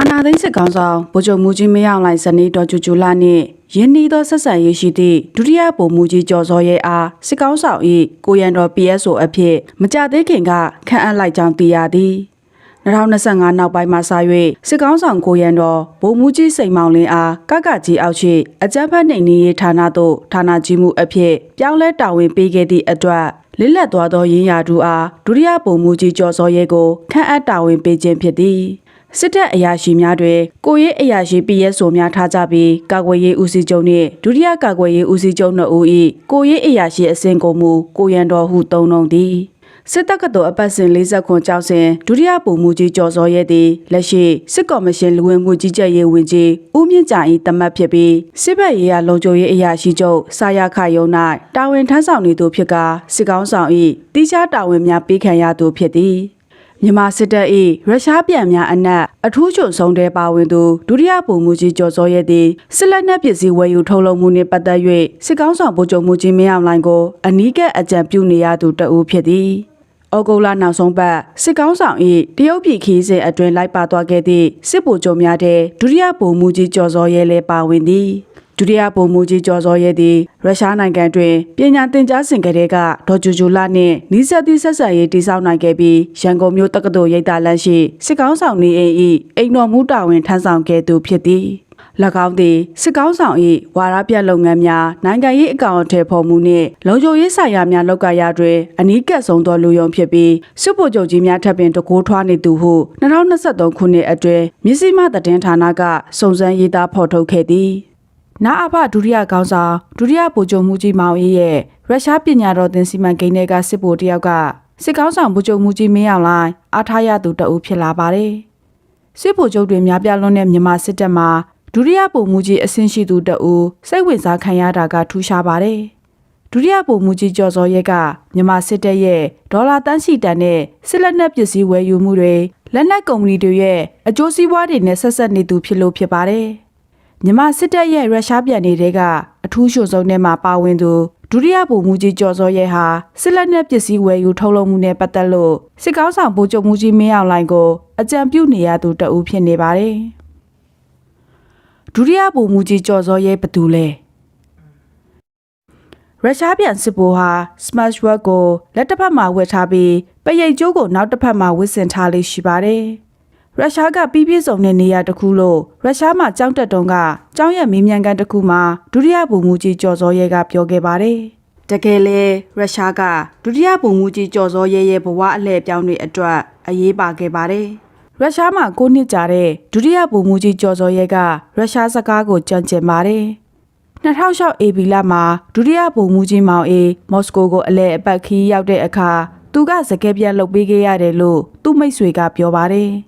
အာနာသိန်းစစ်ကောင်ဆောင်ဗိုလ်ချုပ်မူကြီးမင်းအောင်လှိုင်ဇနီးတော်ကျူကျူလာနှင့်ယင်းနီသောဆက်ဆံရေးရှိသည့်ဒုတိယဗိုလ်မှူးကြီးကျော်စောရဲအားစစ်ကောင်ဆောင်၏ကိုရန်တော် PSO အဖြစ်မကြသေးခင်ကခန့်အပ်လိုက်ကြောင်းသိရသည်2025နောက်ပိုင်းမှာစ၍စစ်ကောင်ဆောင်ကိုရန်တော်ဗိုလ်မှူးကြီးစိန်မောင်လင်းအားကကကြီးအောက်ရှိအကြမ်းဖက်နှိမ်နင်းရေးဌာနသို့ဌာနကြီးမှုအဖြစ်ပြောင်းလဲတာဝန်ပေးခဲ့သည့်အတွက်လစ်လက်သွားသောရင်းရာတူအားဒုတိယဗိုလ်မှူးကြီးကျော်စောရဲကိုခန့်အပ်တာဝန်ပေးခြင်းဖြစ်သည် စစ်တပ်အရာရှိများတွေကိုရေးအရာရှိ PSO များထားကြပြီးကာကွယ်ရေးဦးစီးချုပ်နှင့်ဒုတိယကာကွယ်ရေးဦးစီးချုပ်တို့၏ကိုရေးအရာရှိအဆင့်ကိုမူကိုရန်တော်ဟုသုံးနှုံသည်စစ်တပ်ကတော်အပတ်စဉ်40ခွန်ကြောက်စဉ်ဒုတိယပုံမူကြီးကျော်စောရဲသည်လက်ရှိစစ်ကော်မရှင်လူဝင်မှုကြီးကြပ်ရေးဝန်ကြီးဦးမြင့်ကြ၏တမတ်ဖြစ်ပြီးစစ်ဘက်ရေးရာလုံခြုံရေးအရာရှိချုပ်စာရခယုံ၌တာဝန်ထမ်းဆောင်နေသူဖြစ်ကာစစ်ကောင်းဆောင်၏တိကျတာဝန်များပေးခံရသူဖြစ်သည် မြန်မာစစ်တပ်၏ရုရှားပြန်များအနက်အထူးချုပ်ဆုံးတဲ့ပါဝင်သူဒုတိယဗိုလ်မှူးကြီးကျော်စောရဲသည်စစ်လက်နက်ပစ္စည်းဝယ်ယူထုတ်လုပ်မှုနှင့်ပတ်သက်၍စစ်ကောင်းဆောင်ဗိုလ်ချုပ်မှူးကြီးမင်းအောင်လှိုင်ကိုအနီးကပ်အကြံပြုနေရသူတဦးဖြစ်သည်။ဩဂုတ်လနောက်ဆုံးပတ်စစ်ကောင်းဆောင်၏တရုတ်ပြည်ခီးစဉ်အတွင်လိုက်ပါသွားခဲ့သည့်စစ်ဗိုလ်ချုပ်များတဲ့ဒုတိယဗိုလ်မှူးကြီးကျော်စောရဲလည်းပါဝင်သည်။ ဒုတိယဗိုလ်မှူးကြီးကျော်စောရဲသည်ရုရှားနိုင်ငံတွင်ပညာသင်ကြားစဉ်ကတည်းကဒေါ်ဂျူဂျူလာနှင့်နီးစပ်သည့်ဆက်ဆံရေးတည်ဆောက်နိုင်ခဲ့ပြီးရန်ကုန်မြို့တက္ကသိုလ်ရိပ်သာလမ်းရှိစစ်ကောင်းဆောင်နေအိမ်၏အိမ်တော်မူတာဝန်ထမ်းဆောင်ခဲ့သူဖြစ်သည်၎င်းသည်စစ်ကောင်းဆောင်၏ဝါရပြလုပ်ငန်းများနိုင်ငံရေးအကောင့်အထည်ဖော်မှုနှင့်လုံခြုံရေးဆိုင်ရာများလုပ်ကိုင်ရာတွင်အနီးကပ်ဆုံးသောလူယုံဖြစ်ပြီးစစ်ဗိုလ်ချုပ်ကြီးများထပ်ပင်တကိုးထွားနေသူဟု2023ခုနှစ်အတွင်းမြစည်းမသတင်းဌာနကစုံစမ်းရေးသားဖော်ထုတ်ခဲ့သည် နာအဖဒုတိယခေါင်းဆောင်ဒုတိယဗိုလ်ချုပ်မှုကြီးမောင်အေးရဲ့ရုရှားပညာတော်သင်စီမံကိန်းတွေကစစ်ဗိုလ်တယောက်ကစစ်ကောင်းဆောင်ဗိုလ်ချုပ်မှုကြီးမင်းအောင်လှိုင်အားထားရသူတအုပ်ဖြစ်လာပါတယ်။စစ်ဗိုလ်ချုပ်တွေများပြားလွန်းတဲ့မြန်မာစစ်တပ်မှာဒုတိယဗိုလ်မှူးကြီးအဆင့်ရှိသူတအုပ်စိတ်ဝင်စားခံရတာကထူးခြားပါတယ်။ဒုတိယဗိုလ်မှူးကြီးကျော်စောရဲကမြန်မာစစ်တပ်ရဲ့ဒေါ်လာတန်းစီတန်နဲ့စစ်လက်နက်ပစ္စည်းဝယ်ယူမှုတွေလက်နက်ကုမ္ပဏီတွေရဲ့အကျိုးစီးပွားတွေနဲ့ဆက်ဆက်နေသူဖြစ်လို့ဖြစ်ပါတယ်။ မြန်မာစစ်တပ်ရဲ့ရုရှားပြန်တွေကအထူးရှုံဆုံးထဲမှာပါဝင်သူဒုတိယဗိုလ်မှူးကြီးကျော်စောရဲဟာစစ်လက်နက်ပစ္စည်းဝယ်ယူထုတ်လုပ်မှုနဲ့ပတ်သက်လို့စစ်ကောင်းဆောင်ဗိုလ်ချုပ်မှူးကြီးမင်းအောင်လှိုင်ကိုအကြံပြုနေရသူတအူးဖြစ်နေပါတယ်။ဒုတိယဗိုလ်မှူးကြီးကျော်စောရဲဘယ်သူလဲရုရှားပြန်စစ်ဗိုလ်ဟာ Smash Work ကိုလက်တစ်ဖက်မှာဝတ်ထားပြီးပရိတ်ကျိုးကိုနောက်တစ်ဖက်မှာဝတ်ဆင်ထားလေးရှိပါတယ်။ ရုရှားကပြီးပြည့်စုံတဲ့နေရာတစ်ခုလို့ရုရှားမှာကြောင်းတက်တုံးကကြောင်းရဲ့မင်းမြန်ကန်တစ်ခုမှာဒုတိယဗိုလ်မှူးကြီးကျော်စောရဲကပြောခဲ့ပါတယ်။တကယ်လေရုရှားကဒုတိယဗိုလ်မှူးကြီးကျော်စောရဲရဲ့ဘဝအလှည့်ပြောင်းတွေအတွက်အရေးပါခဲ့ပါတယ်။ရုရှားမှာကိုနှစ်ကြာတဲ့ဒုတိယဗိုလ်မှူးကြီးကျော်စောရဲကရုရှားစကားကိုကြံ့ကျင်ပါတယ်။2006 AB လမှာဒုတိယဗိုလ်မှူးကြီးမောင်အေးမော်စကိုကိုအလဲအပတ်ခီးရောက်တဲ့အခါသူကစကဲပြတ်လုပ်ပေးခဲ့ရတယ်လို့သူ့မိတ်ဆွေကပြောပါတယ်။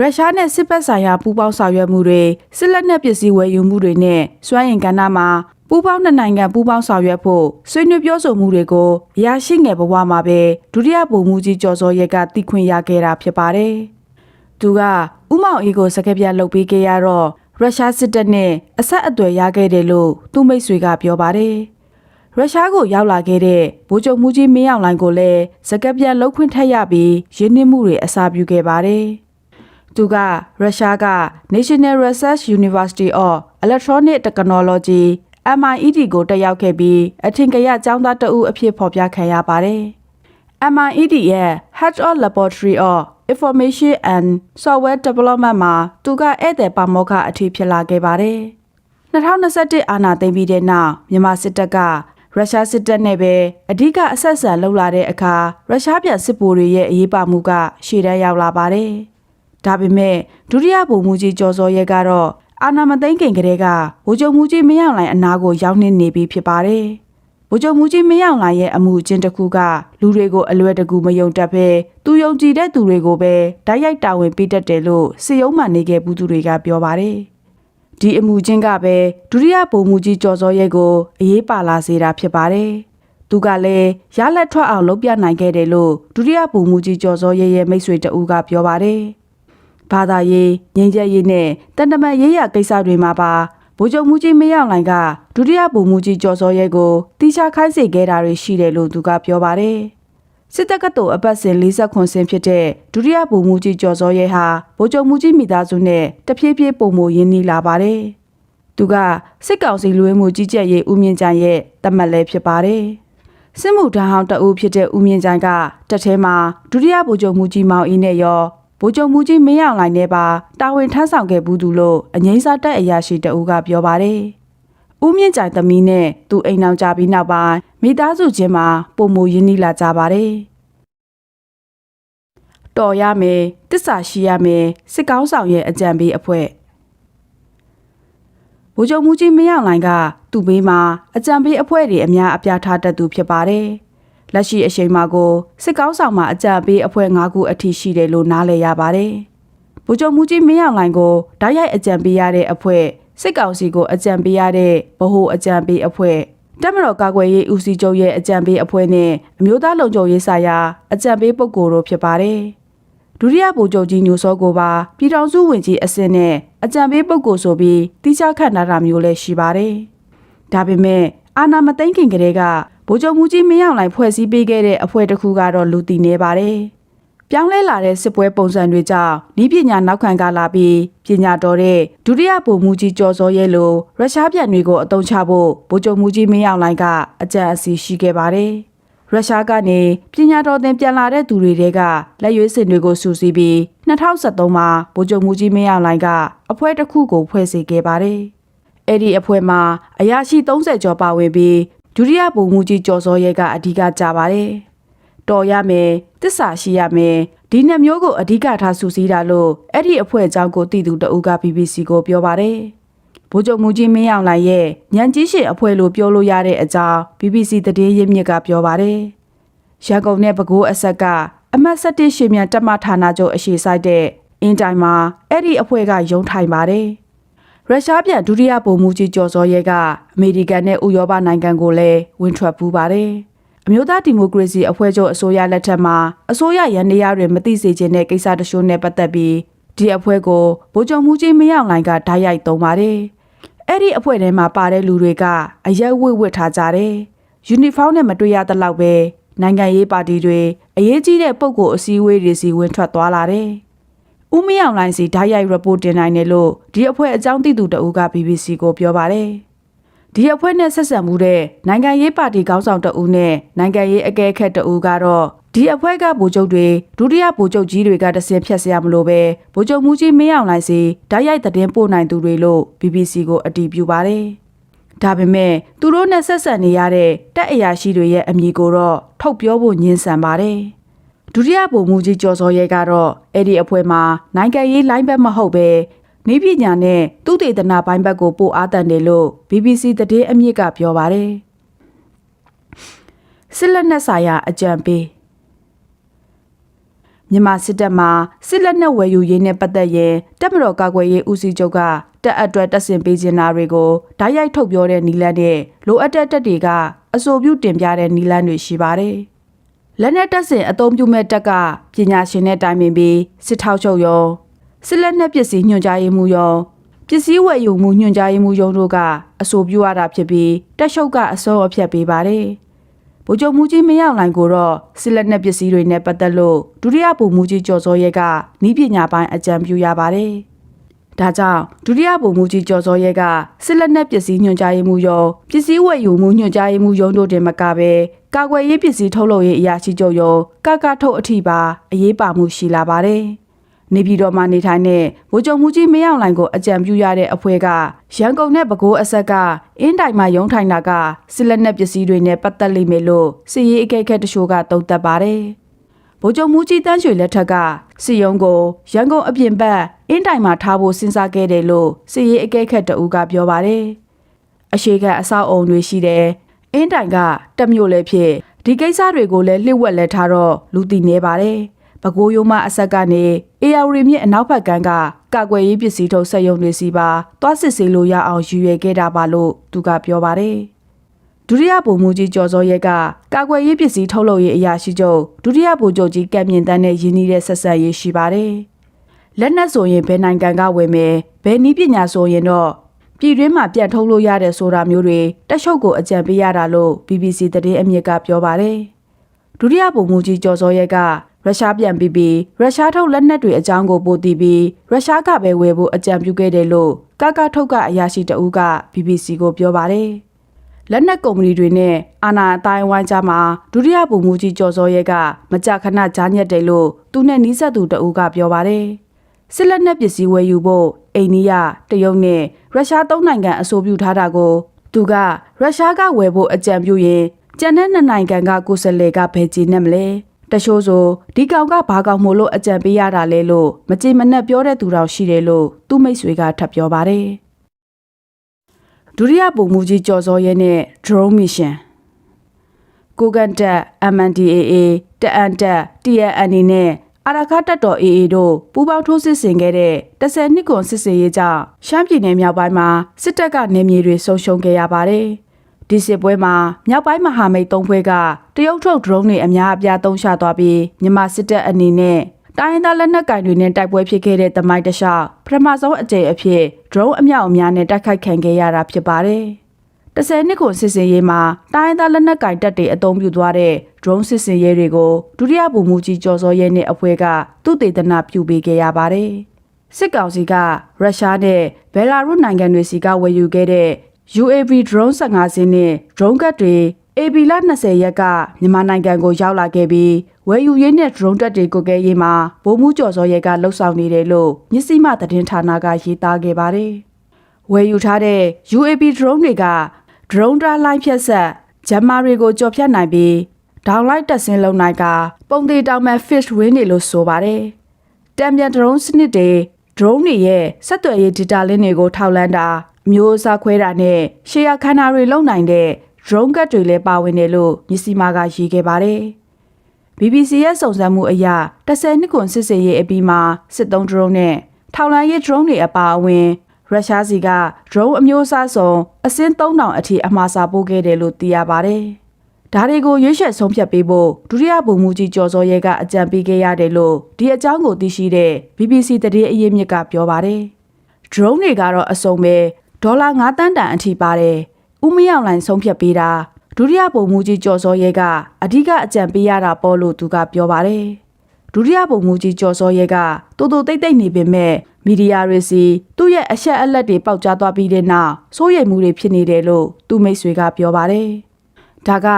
ရုရှားနဲ့စစ်ဘက်ဆိုင်ရာပူးပေါင်းဆောင်ရွက်မှုတွေစစ်လက်နက်ပစ္စည်းဝယ်ယူမှုတွေနဲ့စွမ်းအင်ကဏ္ဍမှာပူးပေါင်းနှစ်နိုင်ငံပူးပေါင်းဆောင်ရွက်ဖို့ဆွေးနွေးပြောဆိုမှုတွေကိုရရှိငယ်ဘဝမှာပဲဒုတိယဗိုလ်မှူးကြီးကျော်စောရဲကသိခွင့်ရခဲ့တာဖြစ်ပါတယ်။သူကဥမောင်အေးကိုစကပြတ်လုပ်ပေးခဲ့ရတော့ရုရှားစစ်တပ်နဲ့အဆက်အသွယ်ရခဲ့တယ်လို့သူ့မိတ်ဆွေကပြောပါတယ်။ရုရှားကိုရောက်လာခဲ့တဲ့ဗိုလ်ချုပ်မှုကြီးမင်းအောင်လှိုင်ကိုလည်းစကပြတ်လှုပ်ခွင့်ထက်ရပြီးရင်းနှီးမှုတွေအစာပြုခဲ့ပါတယ်။ သူကရုရှားက National Research University of Electronic Technology MIT ကိုတက်ရောက်ခဲ့ပြီးအထင်ကရကျောင်းသားတဦးအဖြစ်ဖော်ပြခံရပါတယ်။ MIT ရဲ့ Head of Laboratory of Information and Software Development မှာသူကဧည့်သည်ပါမောက္ခအထိဖြစ်လာခဲ့ပါတယ်။2021အာဏာသိမ်းပြီးတဲ့နောက်မြန်မာစစ်တပ်ကရုရှားစစ်တပ်နဲ့ပဲအဓိကအဆက်အဆံလှုပ်လာတဲ့အခါရုရှားပြန်စစ်ဗိုလ်တွေရဲ့အရေးပါမှုကရှေ့တန်းရောက်လာပါတယ်။ ဒါပေမဲ့ဒုတိယဗိုလ်မှူးကြီးကျော်စောရဲကတော့အာဏာမသိမ်းခင်ကတည်းကဗိုလ်ချုပ်မှူးကြီးမင်းအောင်လှိုင်အနာကိုရောက်နေနေပြီဖြစ်ပါတယ်။ဗိုလ်ချုပ်မှူးကြီးမင်းအောင်လှိုင်ရဲ့အမှုအကျင့်တစ်ခုကလူတွေကိုအလွယ်တကူမယုံတတ်ပဲသူယုံကြည်တဲ့သူတွေကိုပဲဓာတ်ရိုက်တာဝန်ပေးတတ်တယ်လို့စီယုံမှနေခဲ့ဘူးသူတွေကပြောပါတယ်။ဒီအမှုချင်းကပဲဒုတိယဗိုလ်မှူးကြီးကျော်စောရဲကိုအရေးပါလာစေတာဖြစ်ပါတယ်။သူကလည်းရလက်ထွက်အောင်လုပ်ပြနိုင်ခဲ့တယ်လို့ဒုတိယဗိုလ်မှူးကြီးကျော်စောရဲရဲ့မိတ်ဆွေတဦးကပြောပါတယ်။ ဘာသာရေးငြိမ်းချမ်းရေးနဲ့တန်တမန်ရေးရကိစ္စတွေမှာပါဗိုလ်ချုပ်မှုကြီးမင်းအောင်လှိုင်ကဒုတိယဗိုလ်မှူးကြီးကျော်စောရဲကိုတီချခိုင်းစေခဲ့တာတွေရှိတယ်လို့သူကပြောပါတယ်။စစ်တပ်ကတော်အပတ်စဉ်40ခွန်စင်ဖြစ်တဲ့ဒုတိယဗိုလ်မှူးကြီးကျော်စောရဲဟာဗိုလ်ချုပ်မှူးကြီးမိသားစုနဲ့တဖြည်းဖြည်းပုံမရင်းနှီးလာပါတယ်။သူကစစ်ကောင်စီလူဝင်မှုကြီးကြပ်ရေးဦးမြင့်ကြိုင်ရဲ့တမတ်လည်းဖြစ်ပါတယ်။စစ်မှုထမ်းဟောင်းတအုပ်ဖြစ်တဲ့ဦးမြင့်ကြိုင်ကတက်ထဲမှာဒုတိယဗိုလ်ချုပ်မှူးကြီးမောင်အင်းနဲ့ရော ဗိုလ်ချုပ်မှူးကြီးမင်းအောင်လှိုင်နဲ့ပါတာဝန်ထမ်းဆောင်ခဲ့ဘူးသူလို့အငိမ့်စားတက်အရာရှိတအုပ်ကပြောပါတယ်။ဦးမြင့်ကြိုင်သမီးနဲ့သူအိမ်အောင်ကြပြီးနောက်ပိုင်းမိသားစုချင်းမှာပုံမရင်းနှီးလာကြပါတယ်။တော်ရမယ်တစ္ဆာရှိရမယ်စစ်ကောင်းဆောင်ရဲ့အကြံပေးအဖွဲ့ဗိုလ်ချုပ်မှုကြီးမင်းအောင်လှိုင်ကသူ့ဘေးမှာအကြံပေးအဖွဲ့တွေအများအပြားထားတတ်သူဖြစ်ပါတယ်။ လက်ရှိအချိန်မှာကိုစစ်ကောင်းဆောင်မှာအကြံပေးအဖွဲ့၅ခုအထိရှိတယ်လို့နားလည်ရပါတယ်။ဗိုလ်ချုပ်မှုကြီးမင်းအောင်လှိုင်ကိုဓာတ်ရိုက်အကြံပေးရတဲ့အဖွဲ့စစ်ကောင်စီကိုအကြံပေးရတဲ့ဗဟိုအကြံပေးအဖွဲ့တက်မတော်ကာကွယ်ရေးဦးစီးချုပ်ရဲ့အကြံပေးအဖွဲ့နဲ့အမျိုးသားလုံခြုံရေးဆိုင်ရာအကြံပေးပုဂ္ဂိုလ်တို့ဖြစ်ပါတယ်။ဒုတိယဗိုလ်ချုပ်ကြီးညိုစောကိုပါပြည်ထောင်စုဝင်ကြီးအစင်းနဲ့အကြံပေးပုဂ္ဂိုလ်ဆိုပြီးတိကျခန့်ထားတာမျိုးလည်းရှိပါတယ်။ဒါပေမဲ့အာနာမသိမ့်ခင်ကလေးက ဗိုလ်ချုပ်မှုကြီးမင်းအောင်လှိုင်ဖွဲ့စည်းပေးခဲ့တဲ့အဖွဲ့တစ်ခုကတော့လူတည်နေပါတယ်။ပြောင်းလဲလာတဲ့စစ်ပွဲပုံစံတွေကြောင့်ဤပညာနောက်ခံကလာပြီးပညာတော်တဲ့ဒုတိယဗိုလ်မှူးကြီးကျော်စောရဲလိုရုရှားပြန်တွေကိုအသုံးချဖို့ဗိုလ်ချုပ်မှုကြီးမင်းအောင်လှိုင်ကအကြံအစီရှိခဲ့ပါတယ်။ရုရှားကနေပညာတော်သင်ပြန်လာတဲ့သူတွေတဲကလက်ရွေးစင်တွေကိုစူးစီးပြီး2023မှာဗိုလ်ချုပ်မှုကြီးမင်းအောင်လှိုင်ကအဖွဲ့တစ်ခုကိုဖွဲ့စည်းခဲ့ပါတယ်။အဲ့ဒီအဖွဲ့မှာအရာရှိ30ကျော်ပါဝင်ပြီး ဒုတိယဗိုလ်မှူးကြီးကျော်စောရဲကအဓိကကြပါတယ်။တော်ရမယ်တစ္ဆာရှိရမယ်ဒီနှစ်မျိုးကိုအဓိကထားစူးစီးတာလို့အဲ့ဒီအဖွဲ့အကြောင်းကိုတည်သူတအုပ်က BBC ကိုပြောပါတယ်။ဗိုလ်ချုပ်မှုကြီးမင်းအောင်လှိုင်ရဲ့ညံကြီးရှင်အဖွဲ့လို့ပြောလို့ရတဲ့အကြောင်း BBC သတင်းရင်းမြစ်ကပြောပါတယ်။ရန်ကုန်နဲ့ပဲခူးအဆက်ကအမတ်7ရှင်မြန်တက်မဌာနချုပ်အရှိဆိုင်တဲ့အင်းတိုင်းမှာအဲ့ဒီအဖွဲ့ကရုံးထိုင်ပါတယ်။ ရုရှားပြန်ဒုတိယဗိုလ်မှူးကြီးကျော်စောရဲကအမေရိကန်နဲ့ဥရောပနိုင်ငံကိုလည်းဝင်ထွက်ပူးပါတယ်။အမျိုးသားဒီမိုကရေစီအဖွဲ့ချုပ်အစိုးရလက်ထက်မှာအစိုးရရန်နေရတွေမသိစေခြင်းတဲ့ကိစ္စတချို့နဲ့ပတ်သက်ပြီးဒီအဖွဲ့ကိုဗိုလ်ချုပ်မှုကြီးမင်းအောင်လှိုင်ကဓာတ်ရိုက်သုံးပါတယ်။အဲ့ဒီအဖွဲ့ထဲမှာပါတဲ့လူတွေကအရက်ဝစ်ဝစ်ထားကြတယ်။ယူနီဖောင်းနဲ့မတွေ့ရသလောက်ပဲနိုင်ငံရေးပါတီတွေအရေးကြီးတဲ့ပုံကိုအစည်းအဝေးတွေစီဝင်ထွက်သွားလာတယ်။ ဦးမင်းအောင်လှိုင်စီဓာတ်ရိုက် report တင်နိုင်တယ်လို့ဒီအဖွဲ့အကြောင်းသိသူတအူးက BBC ကိုပြောပါတယ်။ဒီအဖွဲ့နဲ့ဆက်ဆံမှုတဲ့နိုင်ငံရေးပါတီခေါင်းဆောင်တအူးနဲ့နိုင်ငံရေးအကဲခတ်တအူးကတော့ဒီအဖွဲ့ကဗိုလ်ချုပ်တွေဒုတိယဗိုလ်ချုပ်ကြီးတွေကတဆင်ဖြတ်စရာမလိုပဲဗိုလ်ချုပ်မှုကြီးမင်းအောင်လှိုင်စီဓာတ်ရိုက်သတင်းပို့နိုင်သူတွေလို့ BBC ကိုအတည်ပြုပါတယ်။ဒါပေမဲ့သူတို့နဲ့ဆက်ဆက်နေရတဲ့တက်အရာရှိတွေရဲ့အမည်ကိုတော့ထုတ်ပြောဖို့ညှင်းဆန်ပါတယ်။ ဒုတိယဗိုလ်မှူးကြီးကျော်စောရဲကတော့အဲ့ဒီအဖွဲ့မှာနိုင်ငံရေးလိုင်းဘက်မဟုတ်ပဲနေပညာနဲ့သူတေသနာပိုင်းဘက်ကိုပို့အားတန်တယ်လို့ BBC သတင်းအမြင့်ကပြောပါတယ်။စစ်လက်နက်ဆိုင်ရာအကြံပေးမြန်မာစစ်တပ်မှာစစ်လက်နက်ဝယ်ယူရေးနဲ့ပတ်သက်ရင်တပ်မတော်ကာကွယ်ရေးဦးစီးချုပ်ကတပ်အတွက်တပ်ဆင်ပေးခြင်းနာတွေကိုဓာတ်ရိုက်ထုတ်ပြောတဲ့နီလန်းနဲ့လိုအပ်တဲ့တပ်တွေကအဆိုပြုတင်ပြတဲ့နီလန်းတွေရှိပါတယ်။ လက်နက်တပ်ဆင်အသုံးပြုမဲ့တပ်ကပညာရှင်နဲ့တိုင်ပင်ပြီးစစ်ထောက်ချုပ်ရောစစ်လက်နက်ပစ္စည်းညွှန်ကြားရေးမှူးရောပစ္စည်းဝယ်ယူမှုညွှန်ကြားရေးမှူးရုံးတို့ကအဆိုပြုရတာဖြစ်ပြီးတက်ရှုပ်ကအစောအဖြတ်ပေးပါတယ်။ဗိုလ်ချုပ်မူကြီးမင်းအောင်လှိုင်ကိုတော့စစ်လက်နက်ပစ္စည်းတွေနဲ့ပတ်သက်လို့ဒုတိယဗိုလ်မှူးကြီးကျော်စောရဲကနီးပညာပိုင်းအကြံပြုရပါတယ်။ဒါကြောင့်ဒုတိယဗိုလ်မှူးကြီးကျော်စောရဲကစစ်လက်နက်ပစ္စည်းညွှန်ကြားရေးမှူးရုံးပစ္စည်းဝယ်ယူမှုညွှန်ကြားရေးမှူးရုံးတို့တင်မကပဲ ကာကွယ်ရေးပစ္စည်းထုတ်လုပ်ရေးအရာရှိချုပ်ရုံးကကထုတ်အထိပါအရေးပါမှုရှိလာပါတယ်။နေပြည်တော်မှာနေထိုင်တဲ့ဗိုလ်ချုပ်မှုကြီးမင်းအောင်လှိုင်ကိုအကြံပြုရတဲ့အဖွဲ့ကရန်ကုန်နဲ့ပဲခူးအဆက်ကအင်းတိုင်မှာရုံးထိုင်တာကစစ်လက်နက်ပစ္စည်းတွေနဲ့ပတ်သက်လိမ့်မယ်လို့စစ်ရေးအကဲခတ်တချို့ကသုံးသပ်ပါတယ်။ဗိုလ်ချုပ်မှုကြီးတန်းရွှေလက်ထက်ကစစ်ရုံးကိုရန်ကုန်အပြင်ဘက်အင်းတိုင်မှာထားဖို့စဉ်းစားခဲ့တယ်လို့စစ်ရေးအကဲခတ်တဦးကပြောပါတယ်။အရှိကအဆောက်အုံတွေရှိတယ်။ အင်းတိုင်ကတက်မြို့လည်းဖြစ်ဒီကိစ္စတွေကိုလည်းလှည့်ဝက်လဲထားတော့လူတည်နေပါတယ်။ပဲခူးရိုးမအဆက်ကနေအေယာဝရီမြစ်အနောက်ဘက်ကမ်းကကာကွယ်ရေးပစ္စည်းထုတ်ဆက်ရုံတွေစီပါသွားစစ်ဆေးလို့ရအောင်ယူရွယ်ခဲ့တာပါလို့သူကပြောပါတယ်ဒုတိယဗိုလ်မှူးကြီးကျော်စောရဲကကာကွယ်ရေးပစ္စည်းထုတ်လုပ်ရေးအရာရှိချုပ်ဒုတိယဗိုလ်ချုပ်ကြီးကံမြင့်တန်းနဲ့ရင်းနှီးတဲ့ဆက်ဆက်ရေးရှိပါတယ်လက်နက်ဆိုရင်ဘယ်နိုင်ငံကဝယ်မယ်ဘယ်နည်းပညာဆိုရင်တော့ ပြည်တွင်းမှာပြန်ထုတ်လို့ရတဲ့ဆိုတာမျိုးတွေတက်ရှုပ်ကိုအကြံပေးရတာလို့ BBC သတင်းအမြင့်ကပြောပါတယ်ဒုတိယဗိုလ်မှူးကြီးကျော်စောရဲကရုရှားပြန်ပြီးပြီးရုရှားထုတ်လက်နက်တွေအကြောင်းကိုပို့တည်ပြီးရုရှားကပဲဝယ်ဖို့အကြံပြုခဲ့တယ်လို့ကကထုတ်ကအရာရှိတအူးက BBC ကိုပြောပါတယ်။လက်နက်ကုမ္ပဏီတွေနဲ့အာဏာအတိုင်းဝိုင်းကြားမှာဒုတိယဗိုလ်မှူးကြီးကျော်စောရဲကမကြခဏကြားညက်တယ်လို့သူနဲ့နီးစပ်သူတအူးကပြောပါတယ်။စစ်လက်နက်ပစ္စည်းဝယ်ယူဖို့ အိန္ဒိယတရုတ်နဲ့ရုရှားသုံးနိုင်ငံအဆိုပြုထားတာကို သူကရုရှားကဝယ်ဖို့အကြံပြုရင်ကျန်တဲ့နှစ်နိုင်ငံကကိုယ်စားလှယ်ကဘယ်ကြည်နဲ့မလဲတချို့ဆိုဒီကောင်ကဘာကောင်မို့လို့အကြံပေးရတာလဲလို့မကြည်မနှက်ပြောတဲ့သူတော်ရှိတယ်လို့သူ့မိတ်ဆွေကထပ်ပြောပါတယ်ဒုတိယပုံမူကြီးကျော်စောရဲနဲ့ drone mission ကိုကန်တက် MNDAA တအန်တက် TNN နဲ့ အာရခတက်တော် AA တို့ပူးပေါင်းထိုးစစ်ဆင်ခဲ့တဲ့10နှစ်ကွန်စစ်စေးရေးကြောင့်ရှမ်းပြည်နယ်မြောက်ပိုင်းမှာစစ်တပ်ကနေမြေတွေဆုံးရှုံးခဲ့ရပါတယ်။ဒီစစ်ပွဲမှာမြောက်ပိုင်းမဟာမိတ်သုံးဖွဲ့ကတရုတ်ထုတ် drone တွေအများအပြားသုံးချသွားပြီးမြန်မာစစ်တပ်အနေနဲ့တိုင်းရင်းသားလက်နက်ကင်တွေနဲ့တိုက်ပွဲဖြစ်ခဲ့တဲ့တမိုင်းတခြားပထမဆုံးအကြိမ်အဖြစ် drone အမြောက်အများနဲ့တိုက်ခိုက်ခံခဲ့ရတာဖြစ်ပါတယ်။ 10နှစ်ကိုစစ်စင်ရေးမှာတိုင်းသားလက်နက်ကင်တပ်တွေအုံပြုသွားတဲ့ drone စစ်စင်ရေးတွေကိုဒုတိယဗိုလ်မှူးကြီးကျော်စောရဲနဲ့အဖွဲ့ကသူတေသနာပြုပေးခဲ့ရပါတယ်။စစ်ကောင်စီကရုရှားနဲ့ဘယ်လာရုစ်နိုင်ငံတွေစီကဝယ်ယူခဲ့တဲ့ UAV drone 15စင်းနဲ့ drone ကတ်တွေ AB လ20ရက်ကမြန်မာနိုင်ငံကိုရောက်လာခဲ့ပြီးဝယ်ယူရေးနဲ့ drone တပ်တွေကိုကဲရေးမှာဗိုလ်မှူးကျော်စောရဲကလှုပ်ဆောင်နေတယ်လို့မြစည်းမသတင်းဌာနကရေးသားခဲ့ပါတယ်။ဝယ်ယူထားတဲ့ UAV drone တွေက drone တားလိုင်းဖြတ်ဆက်ဂျမ်မာတွေကိုကြော်ဖြတ်နိုင်ပြီးဒေါင်လိုက်တက်ဆင်းလုံနိုင်ကပုံသေးတောင်မဲ့ fish win တွေလို့ဆိုပါတယ်။တံပြန် drone စနစ်တွေ drone တွေရဲ့ဆက်သွယ်ရေး data လင်းတွေကိုထောက်လန်းတာအမျိုးအစားခွဲတာနဲ့ရှေးရခန္ဓာတွေလုံနိုင်တဲ့ drone ကတ်တွေလည်းပါဝင်တယ်လို့မြစီမာကရေးခဲ့ပါတယ်။ BBC ရဲ့စုံစမ်းမှုအရ10နှစ်ခွန်စစ်စေးရေးအပြီးမှာစစ်သုံး drone နဲ့ထောက်လန်းရေး drone တွေအပါအဝင် ရုရှားစီက drone အမျိုးအစားစုံအစင်း3000အထိအမှားစာပို့ခဲ့တယ်လို့သိရပါတယ်။ဒါတွေကိုရွေးချယ်ဆုံးဖြတ်ပေးဖို့ဒုတိယဗိုလ်မှူးကြီးကျော်စောရဲကအကြံပေးခဲ့ရတယ်လို့ဒီအကြောင်းကိုသိရှိတဲ့ BBC သတင်းအရင်းမြစ်ကပြောပါတယ်။ drone တွေကတော့အစုံပဲဒေါ်လာ9တန်းတန်အထိပါတယ်။ဦးမရောက်လိုင်းဆုံးဖြတ်ပေးတာဒုတိယဗိုလ်မှူးကြီးကျော်စောရဲကအဓိကအကြံပေးရတာပေါ့လို့သူကပြောပါတယ်။ဒုတိယဗိုလ်မှူးကြီးကျော်စောရဲကတူတူတိတ်တိတ်နေပေမဲ့ မီဒီယာတွေစီသူ့ရဲ့အချက်အလက်တွေပေါက်ကြားသွားပြီးတဲ့နောက်စိုးရိမ်မှုတွေဖြစ်နေတယ်လို့သူ့မိတ်ဆွေကပြောပါတယ်။ဒါက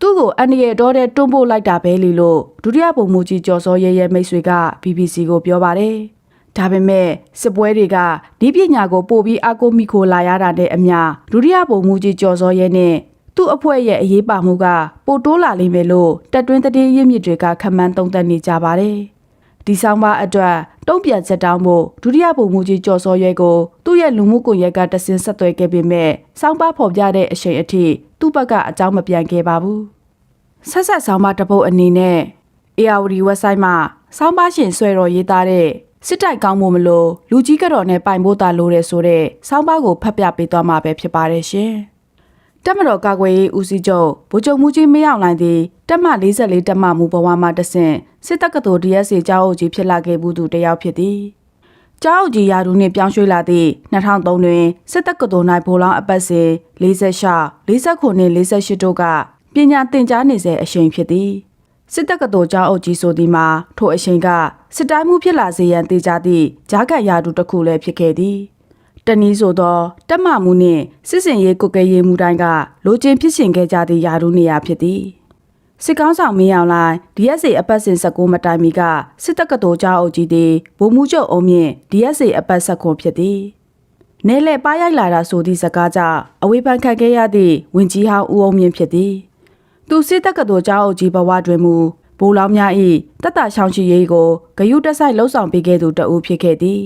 သူ့ကိုအန်ဒီရဲ့တော့တဲ့တွန်းပို့လိုက်တာပဲလေလို့ဒုတိယဗိုလ်မှူးကြီးကျော်စောရဲရဲ့မိတ်ဆွေက BBC ကိုပြောပါတယ်။ဒါပေမဲ့စစ်ပွဲတွေကဒီပညာကိုပို့ပြီးအကိုမိခိုလာရတာနဲ့အမျှဒုတိယဗိုလ်မှူးကြီးကျော်စောရဲနဲ့သူ့အဖွဲ့ရဲ့အရေးပါမှုကပိုတိုးလာလိမ့်မယ်လို့တက်တွင်းတည်ရင်းမြစ်တွေကခန့်မှန်းသုံးသပ်နေကြပါတယ်။ ဒီဆောင်ပါအတွက်တုံ့ပြန်ချက်တောင်းဖို့ဒုတိယဗိုလ်မှူးကြီးကျော်စောရဲကိုသူ့ရဲ့လူမှုကွန်ရက်ကတဆင်ဆက်သွယ်ခဲ့ပေမဲ့စောင်းပါဖော်ပြတဲ့အချိန်အထိသူ့ဘက်ကအကြောင်းမပြန်ခဲ့ပါဘူး။ဆက်ဆက်ဆောင်ပါတပုတ်အနေနဲ့ ARD website မှာစောင်းပါရှင်ဆွဲတော်ရေးသားတဲ့စစ်တိုက်ကောင်းမှုမလို့လူကြီးကတော့နဲ့ပိုင်ဖို့တာလို့တဲ့ဆိုတဲ့စောင်းပါကိုဖတ်ပြပေးသွားမှာပဲဖြစ်ပါတယ်ရှင်။တက်မတော်ကာကွယ်ရေးဦးစီးချုပ်ဗိုလ်ချုပ်မှုကြီးမင်းအောင်လှိုင်သည် တက်မ44တက်မမူဘဝမှာတဆင့်စစ်တပ်ကတော် DSA ကျောင်းအုပ်ကြီးဖြစ်လာခဲ့ဘူးသူတယောက်ဖြစ်သည်။ကျောင်းအုပ်ကြီးရာထူးနှင့်ပြောင်းရွှေ့လာသည့်2003တွင်စစ်တပ်ကတော်၌ဗိုလ်လောင်းအပတ်စဉ်46 49နှင့်48တို့ကပညာသင်ကြားနေစေအရှိန်ဖြစ်သည်။စစ်တပ်ကတော်ကျောင်းအုပ်ကြီးဆိုသည်မှာထိုအရှိန်ကစစ်တိုင်းမှုဖြစ်လာစေရန်တေချာသည့်ဂျားကတ်ရာထူးတစ်ခုလည်းဖြစ်ခဲ့သည်။တနည်းဆိုသောတက်မမှုနှင့်စစ်စင်ရေးကုတ်ကဲရေးမှုတိုင်းကလိုချင်ဖြစ်ရှင်ခဲ့ကြသည့်ယာရုနေရာဖြစ်သည် စစ်ကောင်းဆောင်မင်းအောင်လိုင်း DSA အပတ်စဉ်19မတိုင်မီကစစ်တပ်ကတော်ကြောင်းအုပ်ကြီးသည်ဗိုလ်မှူးချုပ်အုံမြင့် DSA အပတ်ဆက်ခွန်ဖြစ်သည်နေလေပါရိုက်လာတာဆိုသည့်စကားကြောင့်အဝေးပန်းခံခဲ့ရသည့်ဝင်ကြီးဟောင်းဦးအုံမြင့်ဖြစ်သည်သူစစ်တပ်ကတော်ကြောင်းအုပ်ကြီးဘဝတွင်မူဘိုးလောင်များ၏တတရှောင်းချီရေးကိုဂယုတက်ဆိုင်လှုပ်ဆောင်ပေးခဲ့သူတအူးဖြစ်ခဲ့သည်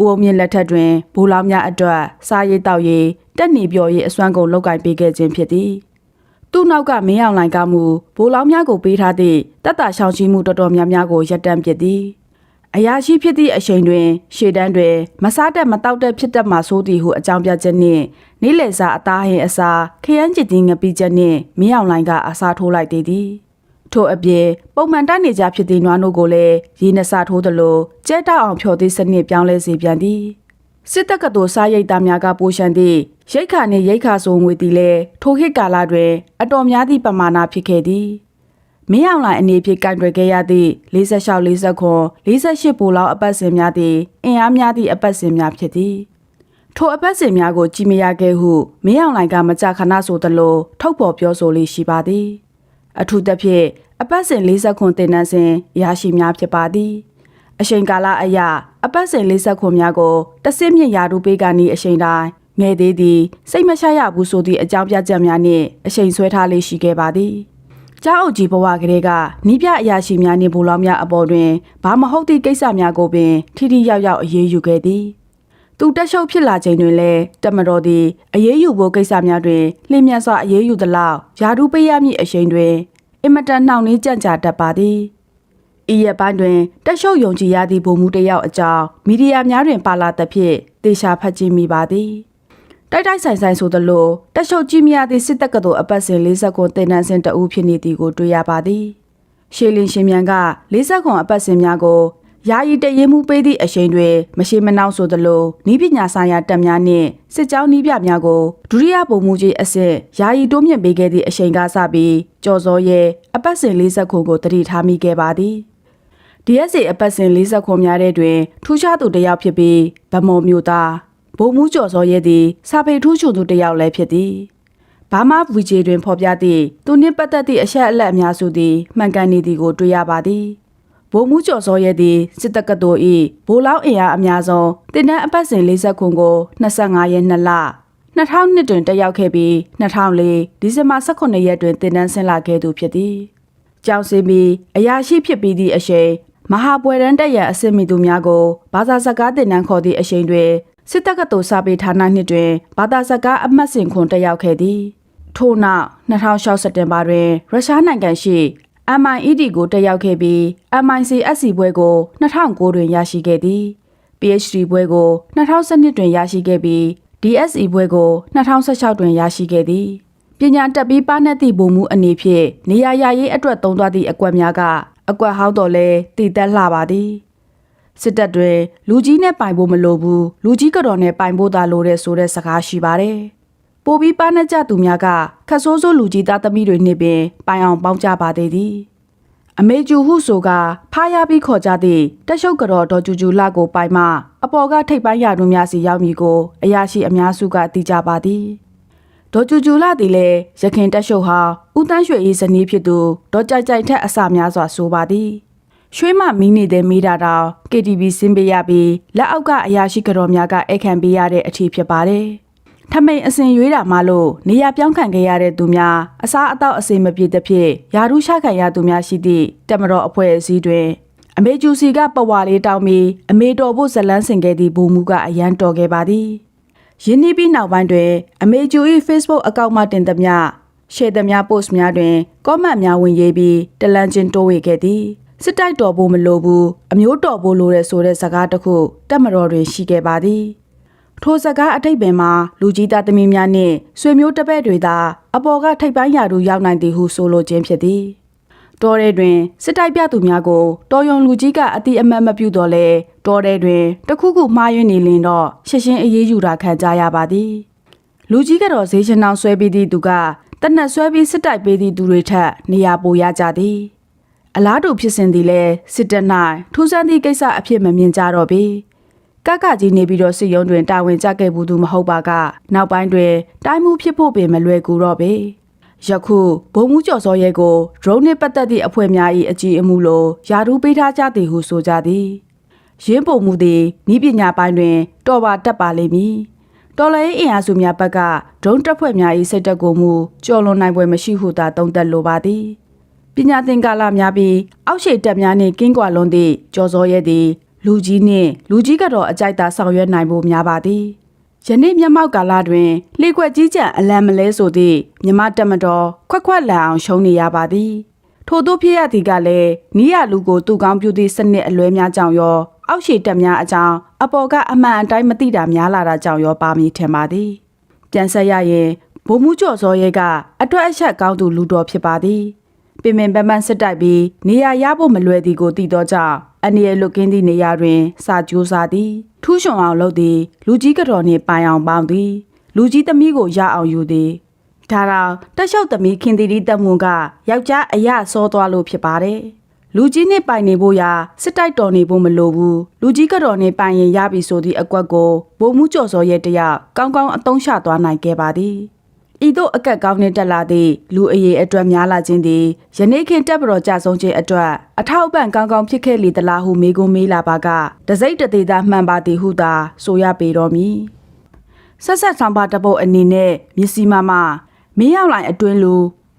ဦးအုံမြင့်လက်ထက်တွင်ဘိုးလောင်များအတွက်စားရည်တောက်ရည်တက်နေပြော်ရေးအစွမ်းကုန်လောက်ကင်ပေးခဲ့ခြင်းဖြစ်သည် သူ့နောက်ကမင်းအောင်လိုင်ကမူဘိုးလောင်များကိုပေးထားသည့်တတရှောင်းချီမှုတော်တော်များများကိုရပ်တန့်ပစ်သည်အရာရှိဖြစ်သည့်အချိန်တွင်ရှေ့တန်းတွင်မစားတက်မတောက်တက်ဖြစ်တတ်မှဆိုသည်ဟုအကြောင်းပြချက်နှင့်နေ့လယ်စာအသားဟင်အစာခရမ်းကျစ်တင်းငပိချက်နှင့်မင်းအောင်လိုင်ကအစားထိုးလိုက်သေးသည်ထို့အပြင်ပုံမှန်တိုက်နေကြဖြစ်သည့်နွားနို့ကိုလည်းရေနစာထိုးသလိုကျဲတောက်အောင်ဖြော်သည့်စနစ်ပြောင်းလဲစေပြန်သည် စစ်တပ်ကတော်စားရိတ်သားများကပိုရှန်သည့်ရိတ်ခါနှင့်ရိတ်ခါဆိုငွေသည်လည်းထိုခေတ်ကာလတွင် အတော်များသည့်ပမာဏဖြစ်ခဲ့သည်မင်းအောင်လိုင်အနေဖြင့်ကင်တွယ်ခဲ့ရသည့်46 49 48ပိုလောက်အပတ်စဉ်များသည်အင်အားများသည့်အပတ်စဉ်များဖြစ်သည်ထိုအပတ်စဉ်များကိုကြည်မရခဲ့ဟုမင်းအောင်လိုင်ကမကြခဏဆိုသလိုထုတ်ဖော်ပြောဆိုလေးရှိပါသည် အထူးသဖြင့်အပတ်စဉ်40ခွန်တင်နန်းစဉ်ရရှိများဖြစ်ပါသည် အချိန်ကာလအရအပတ်စဉ်40ခွန်များကိုတဆင့်မြင့်ရာထူးပေးကနီးအချိန်တိုင်းငယ်သေးသည်စိတ်မရှာရဘူးဆိုသည့်အကြောင်းပြချက်များနှင့်အချိန်ဆွဲထားလေးရှိခဲ့ပါသည်ကျောင်းအုပ်ကြီးဘဝကလေးကနီးပြအရာရှိများနှင့်ဘူလောင်များအပေါ်တွင်ဘာမဟုတ်သည့်ကိစ္စများကိုပင်ထိထိရောက်ရောက်အရေးယူခဲ့သည်သူတက်ရှုပ်ဖြစ်လာချိန်တွင်လည်းတမတော်သည်အရေးယူဖို့ကိစ္စများတွင်လျင်မြန်စွာအရေးယူသလောက်ယာဒူပေးရမည့်အချိန်တွင်အင်မတန်နှောင့်နှေးကြံ့ကြာတတ်ပါသည် ဤရက်ပိုင်းတွင်တက်ရှုပ်ယုံကြည်ရသည့်ဗိုလ်မှူးတစ်ယောက်အကြောင်းမီဒီယာများတွင်ပါလာသဖြင့်တေချာဖတ်ကြည့်မိပါသည်တိုက်တိုက်ဆိုင်ဆိုင်ဆိုသလိုတက်ရှုပ်ကြည့်မြရသည့်စစ်တပ်ကတော်အပတ်စဉ်40ခုတင်နန်းစဉ်တအူးဖြစ်နေသည်ကိုတွေ့ရပါသည်ရှေလင်ရှင်မြန်က40ခွန်အပတ်စဉ်များကိုယာယီတရင်မှုပေးသည့်အချိန်တွင်မရှိမနှောက်ဆိုသလိုဤပညာဆိုင်ရာတက်များနှင့်စစ်ကြောင်းဤပြများကိုဒုတိယပုံမှုကြီးအဆင့်ယာယီတိုးမြင့်ပေးခဲ့သည့်အချိန်ကစပြီးကြော်စောရဲအပတ်စဉ်40ခွန်ကိုတတိထားမိခဲ့ပါသည် DSA အပတ်စဉ်40ခွန်များတဲ့တွင် ထူးခြားသူတစ်ယောက်ဖြစ်ပြီးဗမော်မျိုးသားဘုံမှုကျော်စောရဲသည်စာပေထူးချွန်သူတစ်ယောက်လည်းဖြစ်သည်ဘာမဗီဂျေတွင်ဖော်ပြသည့်သူနှင့်ပတ်သက်သည့်အချက်အလက်အများစုသည်မှန်ကန်နေသည်ကိုတွေ့ရပါသည်ဘုံမှုကျော်စောရဲသည်စစ်တပ်ကတော်၏ဘိုးလောင်းအင်အားအများဆုံးတင်တန်းအပတ်စဉ်40ခွန်ကို25ရက်2လ2002တွင်တက်ရောက်ခဲ့ပြီး2004ဒီဇင်ဘာ18ရက်တွင်တင်တန်းဆင်းလာခဲ့သူဖြစ်သည်ကြောင်စင်ပြီးအရာရှိဖြစ်ပြီးသည့်အချိန် မဟာပွဲရန်တက်ရန်အစစ်မီသူများကိုဘာသာစကားတင်နန်းခေါ်သည့်အချိန်တွင်စစ်တပ်ကတော်စာပေဌာနနှစ်တွင်ဘာသာစကားအမှတ်စဉ်ခွန်တက်ရောက်ခဲ့သည်ထို့နောက်2006စက်တင်ဘာတွင်ရုရှားနိုင်ငံရှိ MIED ကိုတက်ရောက်ခဲ့ပြီး MICSC ဘွဲကို2009တွင်ရရှိခဲ့သည် PhD ဘွဲကို2012တွင်ရရှိခဲ့ပြီး DSE ဘွဲကို2016တွင်ရရှိခဲ့သည်ပညာတက်ပြီးပါနှက်သည့်ဘုံမူအနေဖြင့်နေရာရရေးအတွက်သုံးသွားသည့်အကွက်များက အကွက်ဟောင်းတော်လဲတည်တက်လှပါသည်စစ်တပ်တွင်လူကြီးနဲ့ပိုင်ဖို့မလိုဘူးလူကြီးကတော်နဲ့ပိုင်ဖို့သာလိုတဲ့ဆိုတဲ့စကားရှိပါတယ်ပိုပြီးပါနှက်ကြသူများကခတ်ဆိုးဆိုးလူကြီးသားသမီးတွေနှင့်ပင်ပိုင်အောင်ပေါင်းကြပါသေးသည်အမေကျူဟုဆိုကဖားရပြီးခေါ်ကြသည့်တက်ရှုပ်ကြော်တော်ကျူကျူလာကိုပိုင်မှအပေါ်ကထိပ်ပိုင်းရာထူးများစီရောက်မည်ကိုအရာရှိအများစုကသိကြပါသည် ဒေါ်ကျူကျူလာသည်လည်းရခင်တက်ရှုပ်ဟာဦးတန်းရွှေ၏ဇနီးဖြစ်သူဒေါ်ကြိုက်ကြိုက်ထက်အစများစွာဆိုပါသည်ရွှေမမီးနေတဲ့မိတာတောင် KTV စင်းပေးရပြီးလက်အောက်ကအရာရှိကြော်များကအိတ်ခံပေးရတဲ့အထီးဖြစ်ပါတယ်ထမိန်အစဉ်ရွေးတာမှလို့နေရပြောင်းခံခဲ့ရတဲ့သူများအစားအသောက်အစင်မပြေသဖြင့်ယာရုရှခံရသူများရှိသည့်တက်မတော်အဖွဲ့အစည်းတွင်အမေကျူစီကပဝါလေးတောင်းပြီးအမေတော်ဖို့ဇလန်းဆင်ခဲ့သည့်ဘူမူကအရန်တော်ခဲ့ပါသည် ယင်းနီးပြီးနောက်ပိုင်းတွင်အမေကျူ၏ Facebook အကောင့်မှတင်သမျှရှယ်သမျှ post များတွင် comment များဝင်ရေးပြီးတလန်ချင်းတိုးဝေခဲ့သည်စစ်တိုက်တော်ဖို့မလိုဘူးအမျိုးတော်ဖို့လိုတဲ့ဆိုတဲ့စကားတစ်ခုတက်မတော်တွင်ရှိခဲ့ပါသည်ထိုစကားအထိတ်ပင်မှာလူကြီးသားသမီးများနှင့်ဆွေမျိုးတပည့်တွေသာအပေါ်ကထိပ်ပိုင်းရာထူးရောက်နိုင်သည်ဟုဆိုလိုခြင်းဖြစ်သည် တော်ရဲတွင်စစ်တိုက်ပြသူများကိုတော်ယုံလူကြီးကအတိအမတ်မပြုတော့လဲတော်ရဲတွင်တခုခုမှားယွင်းနေလင်တော့ရှင်းရှင်းအေးအေးယူတာခံကြရပါသည်လူကြီးကတော့ဈေးရှင်အောင်ဆွဲပြီးသည့်သူကတနက်ဆွဲပြီးစစ်တိုက်ပေးသည့်သူတွေထက်နေရာပိုရကြသည်အလားတူဖြစ်စဉ်သည်လဲစစ်တပ်၌ထူးဆန်းသည့်ကိစ္စအဖြစ်မမြင်ကြတော့ပေကကကြီးနေပြီးတော့စစ်ရုံးတွင်တာဝန်ကျခဲ့ဘူးသူမဟုတ်ပါကနောက်ပိုင်းတွင်တိုင်းမှုဖြစ်ဖို့ပင်မလွယ်ကူတော့ပေ ယခုဘုံမှုကျော်စောရဲကို drone နှင့်ပတ်သက်သည့်အဖွဲ့များ၏အကြည့်အမှုလိုယာထူးပေးထားကြသည်ဟုဆိုကြသည်ရင်းပုံမှုသည်ဤပညာပိုင်းတွင် တော်ပါတက်ပါလိမ့်မည်တော်လည်းအင်အားစုများဘက်ကဒုံတက်ဖွဲ့များ၏စိတ်တက်ကိုမှုကြော်လွန်နိုင်ပွဲမရှိဟုသာသုံးသပ်လိုပါသည်ပညာသင်ကာလများပြီးအောက်ရှိတက်များနှင့်ကင်းကွာလွန်သည့်ကြော်စောရဲသည် လူကြီးနှင့်လူကြီးကတော့အကြိုက်သာဆောင်ရွက်နိုင်ဖို့များပါသည် ယနေ့မျက်မှောက်ကာလတွင်လှေခွက်ကြီးကြံအလံမလဲဆိုသည့်မြမတက်မတော်ခွက်ခွက်လန်အောင်ရှုံးနေရပါသည်ထို့သောဖြစ်ရသည်ကလည်းနီးရလူကိုသူကောင်းပြုသည့်စနစ်အလွဲများကြောင့်ရော အောက်ရှိတက်များအကြောင်းအပေါ်ကအမှန်အတိုင်းမသိတာများလာတာကြောင့်ရောပါမည်ထင်ပါသည်ပြန်ဆက်ရရင်ဘုံမှုကျော်စောရဲကအတွက်အချက်ကောင်းသူလူတော်ဖြစ်ပါသည်ပင်ပင်ပန်းပန်းစစ်တိုက်ပြီးနေရာရဖို့မလွယ်သည်ကိုသိသောကြောင့် အနေရလွတ်ကင်းသည့်နေရာတွင်စာကြိုးစားသည်ထူးချွန်အောင်လုပ်သည်လူကြီးကတော်နှင့်ပိုင်အောင်ပေါင်းသည် လူကြီးသမီးကိုရအောင်ယူသည်ဒါတော့တက်လျှောက်သမီးခင်တီတီတက်မွန်ကယောက်ျားအရစောသွားလို့ဖြစ်ပါတယ်လူကြီးနဲ့ပိုင်နေဖို့ရာစစ်တိုက်တော်နေဖို့မလိုဘူးလူကြီးကတော့နေပိုင်ရင်ရပြီဆိုသည့်အကွက်ကိုဘုံမှုကျော်စောရဲ့တယောက်ကောင်းကောင်းအသုံးချသွားနိုင်ခဲ့ပါသည် ဤသို့အကက်ကောင်းနှင့်တက်လာသည့်လူအရေးအတွက်များလာခြင်းသည်ယနေ့ခင်တက်ပတော်ကြဆုံးခြင်းအတွက်အထောက်အပံ့ကောင်းကောင်းဖြစ်ခဲ့လေသလားဟုမေးခွန်းမေးလာပါကတစိမ့်တသေးသားမှန်ပါသည်ဟုသာဆိုရပေတော်မူဆက်ဆက်ဆောင်ပါတပုတ်အနေနဲ့မြစီမမမင်းရောက်လိုက်အတွင်းလူ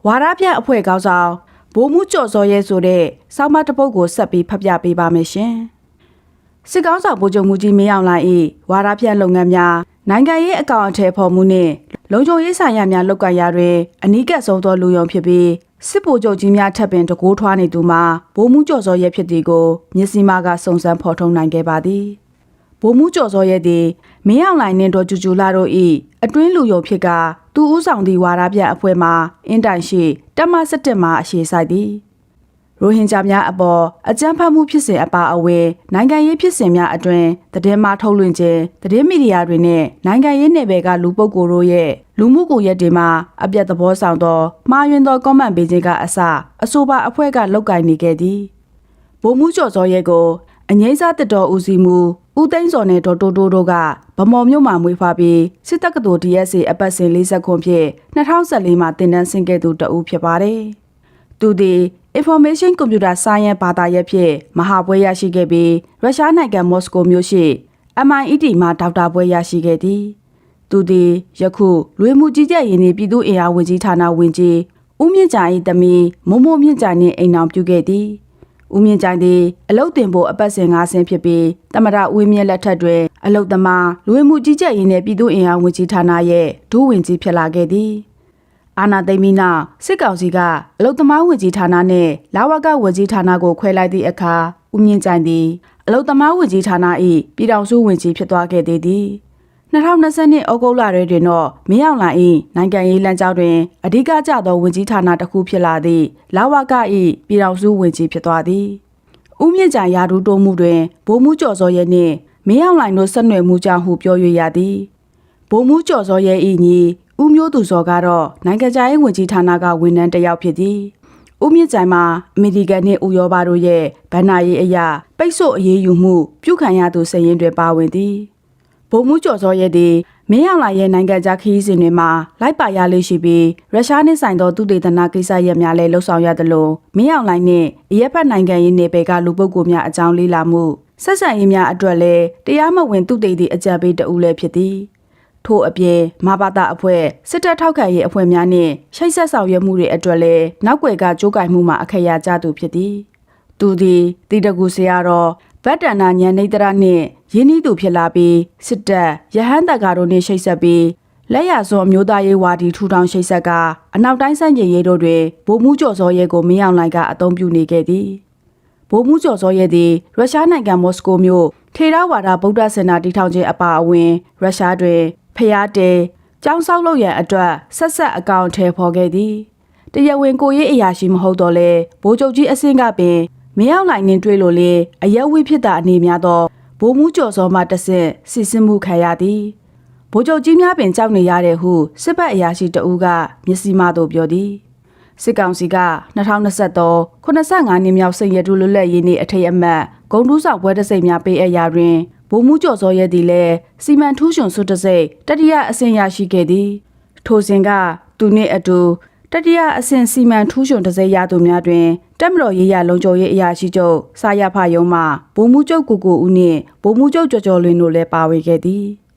ဝါရပြအဖွဲ့ကောင်းဆောင်ဘိုးမှုကျော်စောရဲဆိုတဲ့ဆောင်းပါတပုတ်ကိုဆက်ပြီးဖတ်ပြပေးပါမယ်ရှင်စစ်ကောင်းဆောင်ဗိုလ်ချုပ်မှုကြီးမင်းအောင်လိုက်၏ဝါရပြလုပ်ငန်းများနိုင်ငံရေးအကောင့်အထည်ဖော်မှုနှင့် လုံခြုံရေးဆိုင်ရာများလုပ်ကိုင်ရာတွင်အနီးကပ်ဆုံးသောလူယုံဖြစ်ပြီးစစ်ဗိုလ်ချုပ်ကြီးများထပ်ပင်တကိုးထွားနေသူမှာဘိုးမှုကျော်စောရဲဖြစ်သည်ကိုမြစီမကစုံစမ်းဖော်ထုတ်နိုင်ခဲ့ပါသည်ဘိုးမှုကျော်စောရဲသည်မင်းအောင်လိုင်နှင့်တော်ကျူကျူလာတို့၏အတွင်းလူယုံဖြစ်ကသူဦးဆောင်သည့်ဝါရပြအဖွဲ့မှအင်တိုင်ရှိတက်မစစ်တက်မှအရှိဆိုင်သည် ရိုဟင်ဂျာများအပေါ်အကြမ်းဖက်မှုဖြစ်စဉ်အပါအဝင်နိုင်ငံရေးဖြစ်စဉ်များအတွင်သတင်းမှထုတ်လွှင့်ခြင်းသတင်းမီဒီယာတွေနဲ့နိုင်ငံရေးနယ်ပယ်ကလူပုဂ္ဂိုလ်တို့ရဲ့လူမှုကွန်ရက်တွေမှာအပြတ်သဘောဆောင်သောမှားယွင်းသောကွန်မန့်ပေးခြင်းကအစအဆိုပါအဖွဲ့ကလောက်ကင်နေခဲ့သည်ဗိုလ်မှူးကျော်စောရဲကိုအငိမ့်စားတစ်တော်ဦးစီးမှုဦးသိန်းစောနဲ့ဒေါ်တိုးတိုးတို့ကဗမော်မြို့မှာမွေးဖွားပြီးစစ်တပ်ကတော် DSA အပတ်စဉ်40ခွန်ဖြင့်2014မှာတင်တန်းဆင်းခဲ့သူတအူးဖြစ်ပါတယ်။သူသည် Information Computer Science ဘာသာရပ်ဖြင့်မဟာဘွဲရရှိခဲ့ပြီးရုရှားနိုင်ငံမော်စကိုမြို့ရှိ MIT မှာဒေါက်တာဘွဲရရှိခဲ့သည်။သူသည်ယခုလူဝင်မှုကြီးကြပ်ရေးနှင့်ပြည်သူ့အင်အားဝန်ကြီးဌာနဝန်ကြီးဦးမြင့်ကြိုင်၏သမီးမိုးမိုးမြင့်ကြိုင်နှင့်အိမ်အောင်ပြုခဲ့သည်။ဦးမြင့်ကြိုင်သည်အလုတ်တင်ဖို့အပတ်စဉ်၅ဆင်းဖြစ်ပြီးတမရဦးမြင့်လက်ထက်တွင်အလုတ်သမားလူဝင်မှုကြီးကြပ်ရေးနှင့်ပြည်သူ့အင်အားဝန်ကြီးဌာနရဲ့ဒုဝန်ကြီးဖြစ်လာခဲ့သည်။ အာနာသိမ့်မီနာစစ်ကောင်စီကအလုတ်သမားဝန်ကြီးဌာနနှင့်လာဝကဝန်ကြီးဌာနကိုခွဲလိုက်သည့်အခါဦးမြင့်ကြိုင်သည်အလုတ်သမားဝန်ကြီးဌာန၏ပြည်ထောင်စုဝန်ကြီးဖြစ်သွားခဲ့သေးသည်2020ဩဂုတ်လတွင်တော့မင်းအောင်လှိုင်၏နိုင်ငံရေးလမ်းကြောင်းတွင်အဓိကကျသောဝန်ကြီးဌာနတစ်ခုဖြစ်လာသည့်လာဝက၏ပြည်ထောင်စုဝန်ကြီးဖြစ်သွားသည်ဦးမြင့်ကြိုင်ရာထူးတိုးမှုတွင်ဗိုလ်မှူးကျော်စောရဲနှင့်မင်းအောင်လှိုင်တို့ဆက်နွယ်မှုကြောင့်ဟုပြော၍ရသည်ဗိုလ်မှူးကျော်စောရဲ၏ညီ ဦးမျိုးသူစောကတော့နိုင်ငံခြားရေးဝန်ကြီးဌာနကဝန်ထမ်းတစ်ယောက်ဖြစ်သည်ဦးမြင့်ကြိုင်မှာအမေရိကန်နှင့်ဥရောပတို့ရဲ့ဗန်နာရေးအရာပိတ်ဆို့အရေးယူမှုပြုခံရသူစည်ရင်းတွေပါဝင်သည်ဗိုလ်မှူးကျော်စောရဲသည်မင်းအောင်လှိုင်ရဲ့နိုင်ငံခြားခရီးစဉ်တွေမှာလိုက်ပါရလေးရှိပြီးရုရှားနှင့်ဆိုင်သောသူတေသနာကိစ္စရပ်များလည်းလှုပ်ဆောင်ရသလိုမင်းအောင်လှိုင်နှင့်အရက်ဖက်နိုင်ငံရေးနယ်ပယ်ကလူပုဂ္ဂိုလ်များအကြောင်းလေးလာမှုဆက်ဆံရေးများအတွက်လည်းတရားမဝင်သူတေသည့်အကြံပေးတဦးလည်းဖြစ်သည် ထို့အပြင်မဘာသာအဖွဲ့စစ်တပ်ထောက်ခံရေးအဖွဲ့များနှင့်ရှိတ်ဆက်ဆောင်ရွက်မှုတွေအတွက်လည်းနောက်ွယ်ကကြိုးကင်မှုမှာအခရာကျသူဖြစ်သည်သူသည်တိတကူဆရာတော်ဗတ်တန္နာညံနေတရနှင့်ရင်းနှီးသူဖြစ်လာပြီးစစ်တပ်ရဟန်းတက္ကတို့နှင့်ရှိတ်ဆက်ပြီးလက်ရစွန်မျိုးသားရေးဝါဒီထူထောင်ရှိတ်ဆက်ကအနောက်တိုင်းစန့်ကျင်ရေးတို့တွင်ဗိုလ်မှူးကျော်စောရဲကိုမင်းအောင်လှိုင်ကအသုံးပြုနေခဲ့သည်ဗိုလ်မှူးကျော်စောရဲသည်ရုရှားနိုင်ငံမော်စကိုမြို့ထေရဝါဒဗုဒ္ဓစင်တာတည်ထောင်ခြင်းအပါအဝင်ရုရှားတွင် ဖျားတဲကျောင်းဆောက်လုပ်ရန်အတွက်ဆက်ဆက်အကောင့်ထဲဖော်ခဲ့သည်တရားဝင်ကိုရေးအရာရှိမဟုတ်တော့လဲဘိုးချုပ်ကြီးအဆင့်ကပင်မင်းအောင်လှိုင်နှင့်တွေ့လို့လေအရက်ဝိဖြစ်တာအနေများသောဘိုးမှုကျော်စောမှတဆင့်စစ်စစ်မှုခံရသည်ဘိုးချုပ်ကြီးများပင်ကြောက်နေရတဲ့ဟုစစ်ဘက်အရာရှိတဦးကမျက်စိမှသို့ပြောသည်စစ်ကောင်စီက2023 85နှစ်မြောက်စိန်ရတုလွတ်လပ်ရေးနေ့အထိတ်အမှတ်ဂုံတူးဆောင်ပွဲတစိမ့်များပေးအပ်ရာတွင် ဘိုးမှုကျော်စောရဲသည်လည်းစီမံထူးချွန်စွတ်တစိမ့်တတိယအဆင့်ရရှိခဲ့သည် ထိုစဉ်ကသူနှင့်အတူတတိယအဆင့်စီမံထူးချွန်တစိမ့်ရသူများတွင်တက်မတော်ရေးရလုံခြုံရေးအရာရှိချုပ်စာရဖယုံမှဗိုလ်မှူးချုပ်ကိုကိုဦးနှင့်ဗိုလ်မှူးချုပ်ကျော်ကျော်လွင်တို့လည်းပါဝင်ခဲ့သည်။